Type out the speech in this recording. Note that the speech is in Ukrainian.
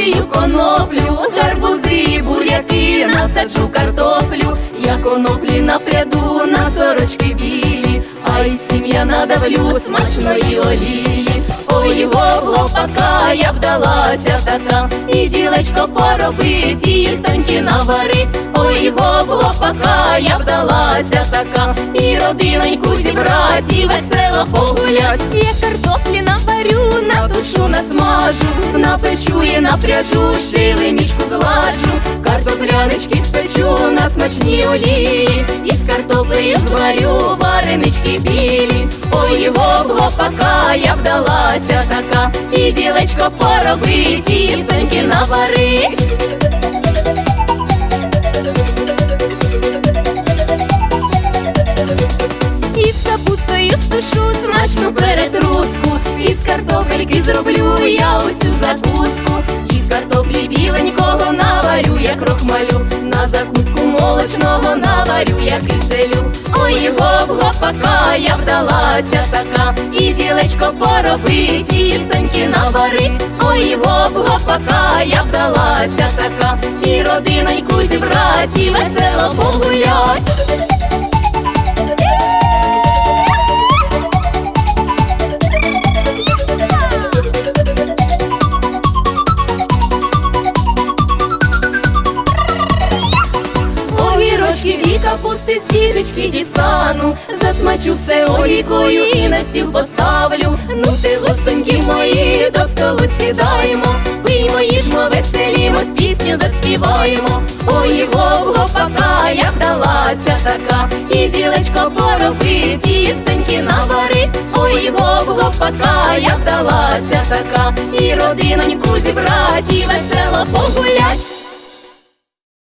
посію коноплю, гарбузи, буряки, насаджу картоплю, я коноплі напряду на сорочки білі, а й сім'я надавлю смачної олії. Ой, його хлопака я вдалася така, і ділечко поробить, і їстоньки наварить, ой, його хлопака я вдалася така, і родиноньку зібрать, і весело погулять, я картоплі наварю, на душу насмажу напечу напряжу, шили мішку зладжу, картоплянички спечу на смачній олії, і з картоплею зварю варенички білі. Ой, його хлопака, я вдалася така, і ділечко поробить, і їстоньки наварить. Із капустою спешу смачну перетруску, із картопельки зроблю я оцю молочного наварю я киселю. Ой, його пока я вдалася така, і ділечко поробить, і навари. Ой, його пока я вдалася така, і родиноньку зібрати, весело погулять. Капусти з дірочки дістану, засмачу все олійкою і на стіл поставлю. Ну ти гостоньки мої, до столу сідаємо, пиймо, їжмо, веселімось, пісню заспіваємо. Ой, його хлопака, я вдалася така, і ділечко поробить, і їстеньки наварить. Ой, його хлопака, я вдалася така, і родиноньку зібрать, і весело погулять.